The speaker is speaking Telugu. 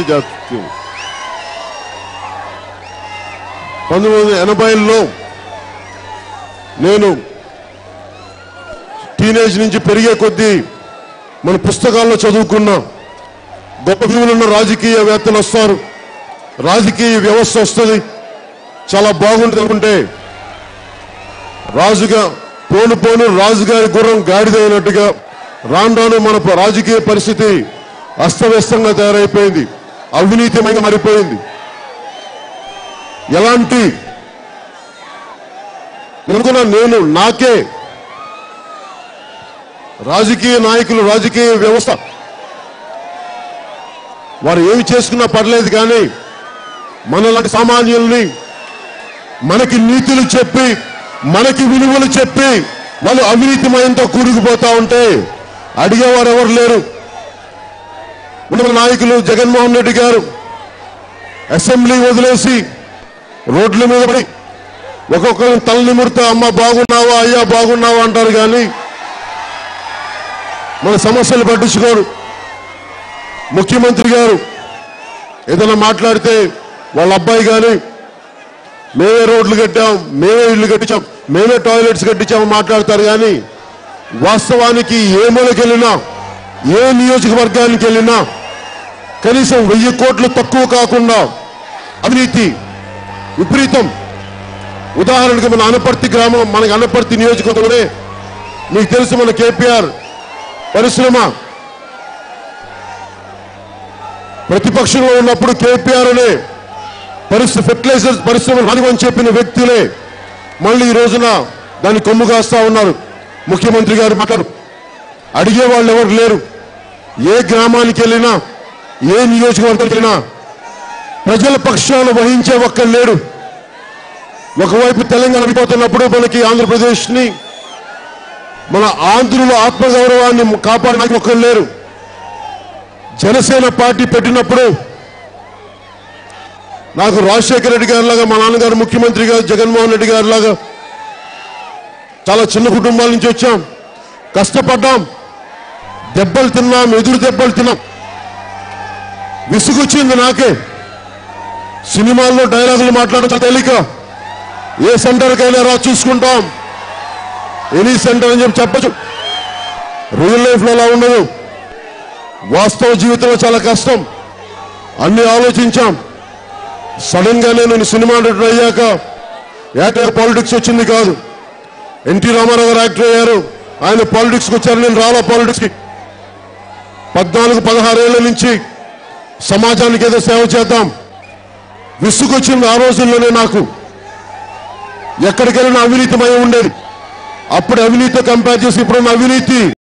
చేసింది పంతొమ్మిది వందల ఎనభైలో నేను టీనేజ్ నుంచి పెరిగే కొద్దీ మన పుస్తకాల్లో చదువుకున్నాం గొప్ప భీములున్న రాజకీయవేత్తలు వస్తారు. రాజకీయ వ్యవస్థ వస్తుంది. చాలా బాగుంటుంది అనుకుంటే రాజుగా పోను పోను రాజుగారి గుర్రం గాడిదైనట్టుగా రాను రాను మన రాజకీయ పరిస్థితి అస్తవ్యస్తంగా తయారైపోయింది. అవినీతిమయంగా మారిపోయింది. ఎలాంటి అనుకున్నా నేను నాకే రాజకీయ నాయకులు రాజకీయ వ్యవస్థ. వారు ఏమి చేసుకున్నా పర్లేదు కానీ మనలాంటి సామాన్యుల్ని మనకి నీతులు చెప్పి మనకి విలువలు చెప్పి వాళ్ళు అవినీతిమయంతో కూరుకుపోతా ఉంటే అడిగేవారు ఎవరు లేరు. మన నాయకులు జగన్మోహన్ రెడ్డి గారు అసెంబ్లీ వదిలేసి రోడ్ల మీద పడి ఒక్కొక్కరు తల నిమురుతా అమ్మ బాగున్నావా? అయ్యా బాగున్నావా? అంటారు కానీ మన సమస్యలు పట్టించుకోరు. ముఖ్యమంత్రి గారు ఏదైనా మాట్లాడితే వాళ్ళ అబ్బాయి కానీ మేమే రోడ్లు కట్టాం మేమే ఇల్లు కట్టించాం మేమే టాయిలెట్స్ కట్టించాము మాట్లాడతారు కానీ వాస్తవానికి ఏ మూలకి వెళ్ళినా ఏ నియోజకవర్గానికి వెళ్ళినా కనీసం వెయ్యి కోట్లు తక్కువ కాకుండా అవినీతి విపరీతం. ఉదాహరణకు మన అనపర్తి గ్రామం మనకి అనపర్తి నియోజకవర్గంలోనే మీకు తెలుసు మన కేపీఆర్ పరిశ్రమ. ప్రతిపక్షంలో ఉన్నప్పుడు కేపీఆర్ అనే పరిశ్రమ ఫెర్టిలైజర్స్ పరిశ్రమ హనుమని చెప్పిన వ్యక్తులే మళ్ళీ ఈ రోజున దాన్ని కొమ్ము కాస్తా ఉన్నారు. ముఖ్యమంత్రి గారు మాట్లాడు. అడిగే వాళ్ళు ఎవరు లేరు. ఏ గ్రామానికి వెళ్ళినా ఏ నియోజకవర్గం వెళ్ళినా ప్రజల పక్షాలు వహించే ఒక్కరు లేడు. ఒకవైపు తెలంగాణ అయిపోతున్నప్పుడు మనకి ఆంధ్రప్రదేశ్ని మన ఆంధ్రుల ఆత్మగౌరవాన్ని కాపాడడానికి ఒక్కరు లేరు. జనసేన పార్టీ పెట్టినప్పుడు నాకు రాజశేఖర రెడ్డి గారిలాగా మా నాన్నగారు ముఖ్యమంత్రి జగన్మోహన్ రెడ్డి గారిలాగా చాలా చిన్న కుటుంబాల నుంచి వచ్చాం. కష్టపడ్డాం. దెబ్బలు తిన్నాం ఎదురు దెబ్బలు తిన్నాం. విసుగొచ్చింది నాకే. సినిమాల్లో డైలాగులు మాట్లాడటం తేలిక. ఏ సెంటర్కైనా రా చూసుకుంటాం. ఎనీ సెంటర్ అని చెప్పి చెప్పచ్చు. రియల్ లైఫ్లో అలా ఉండదు. వాస్తవ జీవితంలో చాలా కష్టం. అన్ని ఆలోచించాం. సడన్గా నేను సినిమా నటుడు అయ్యాక యాక్టర్ పాలిటిక్స్ వచ్చింది కాదు. ఎన్టీ రామారావు గారు యాక్టర్ అయ్యారు. ఆయన పాలిటిక్స్కి వచ్చారు. నేను రాలా పాలిటిక్స్కి. పద్నాలుగు పద్నాలుగు పదహారేళ్ళ నుంచి సమాజానికి ఏదో సేవ చేద్దాం. విసుగొచ్చింది ఆ రోజుల్లోనే నాకు. ఎక్కడికెళ్ళినా అవినీతిమయం ఉండేది. అప్పుడు అవినీతితో కంపేర్ చేసి ఇప్పుడున్న అవినీతి.